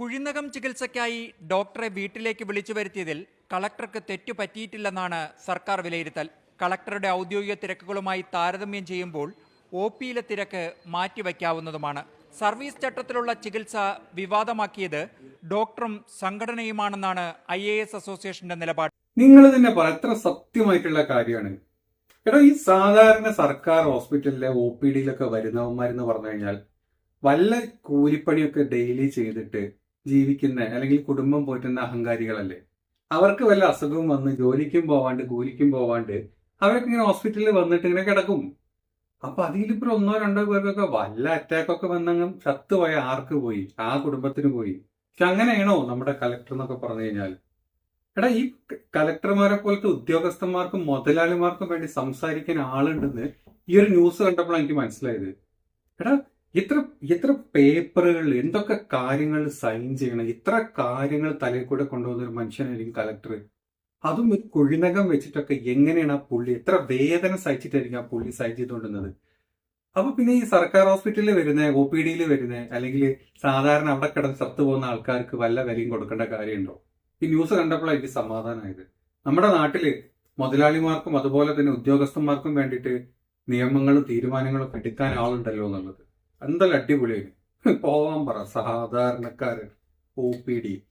കുഴിനകം ചികിത്സയ്ക്കായി ഡോക്ടറെ വീട്ടിലേക്ക് വിളിച്ചു വരുത്തിയതിൽ കളക്ടർക്ക് തെറ്റു പറ്റിയിട്ടില്ലെന്നാണ് സർക്കാർ വിലയിരുത്തൽ. കളക്ടറുടെ ഔദ്യോഗിക തിരക്കുകളുമായി താരതമ്യം ചെയ്യുമ്പോൾ ഒ പിയിലെ തിരക്ക് മാറ്റിവെക്കാവുന്നതുമാണ്. സർവീസ് ചട്ടത്തിലുള്ള ചികിത്സ വിവാദമാക്കിയത് ഡോക്ടറും സംഘടനയുമാണെന്നാണ് ഐ എ എസ് അസോസിയേഷന്റെ നിലപാട്. നിങ്ങൾ തന്നെ പറ എത്ര സത്യമായിട്ടുള്ള കാര്യമാണ്? എടാ ഈ സാധാരണ സർക്കാർ ഹോസ്പിറ്റലിലെ ഒ പി ഡിയിലൊക്കെ വരുന്നവന്മാരെന്ന് പറഞ്ഞു കഴിഞ്ഞാൽ വല്ല കൂലിപ്പണിയൊക്കെ ഡെയിലി ചെയ്തിട്ട് ജീവിക്കുന്ന അല്ലെങ്കിൽ കുടുംബം പോറ്റുന്ന അഹങ്കാരികളല്ലേ? അവർക്ക് വല്ല അസുഖവും വന്ന് ജോലിക്കും പോവാണ്ട് കൂലിക്കും പോവാണ്ട് അവരൊക്കെ ഇങ്ങനെ ഹോസ്പിറ്റലിൽ വന്നിട്ട് ഇങ്ങനെ കിടക്കും. അപ്പൊ അതിലിപ്പോ ഒന്നോ രണ്ടോ പേർക്കൊക്കെ വല്ല അറ്റാക്കൊക്കെ വന്നങ്ങ് ചത്തുപോയ ആർക്ക് പോയി? ആ കുടുംബത്തിന് പോയി. പക്ഷെ അങ്ങനെയാണോ നമ്മുടെ കലക്ടർ എന്നൊക്കെ പറഞ്ഞു കഴിഞ്ഞാൽ എടാ ഈ കലക്ടർമാരെ പോലത്തെ ഉദ്യോഗസ്ഥന്മാർക്കും മുതലാളിമാർക്കും വേണ്ടി സംസാരിക്കാൻ ആളുണ്ടെന്ന് ഈ ഒരു ന്യൂസ് കണ്ടപ്പോഴാണ് എനിക്ക് മനസ്സിലായത്. എടാ ഇത്ര എത്ര പേപ്പറുകൾ എന്തൊക്കെ കാര്യങ്ങൾ സൈൻ ചെയ്യണം? ഇത്ര കാര്യങ്ങൾ തലയിൽ കൂടെ കൊണ്ടുപോകുന്ന ഒരു മനുഷ്യനായിരിക്കും കലക്ടർ അതും ഒരു കുഴിനകം വെച്ചിട്ടൊക്കെ എങ്ങനെയാണ് ആ പുള്ളി എത്ര വേദന സഹിച്ചിട്ടായിരിക്കും ആ പുള്ളി സൈൻ ചെയ്തുകൊണ്ടിരുന്നത്? അപ്പൊ പിന്നെ ഈ സർക്കാർ ഹോസ്പിറ്റലിൽ വരുന്ന ഒ പി ഡിയിൽ വരുന്ന അല്ലെങ്കിൽ സാധാരണ അവിടെ കിടന്ന് ചത്തു പോകുന്ന ആൾക്കാർക്ക് വല്ല വിലയും കൊടുക്കേണ്ട കാര്യമുണ്ടോ? ഈ ന്യൂസ് കണ്ടപ്പോഴാണ് എനിക്ക് സമാധാനമായത്. നമ്മുടെ നാട്ടിൽ മുതലാളിമാർക്കും അതുപോലെ തന്നെ ഉദ്യോഗസ്ഥന്മാർക്കും വേണ്ടിയിട്ട് നിയമങ്ങളും തീരുമാനങ്ങളും എടുക്കാൻ ആളുണ്ടല്ലോ എന്നുള്ളത്. എന്തായാലും അടിപൊളിയാണ് പോവാൻ പറ. സാധാരണക്കാരൻ. O P D.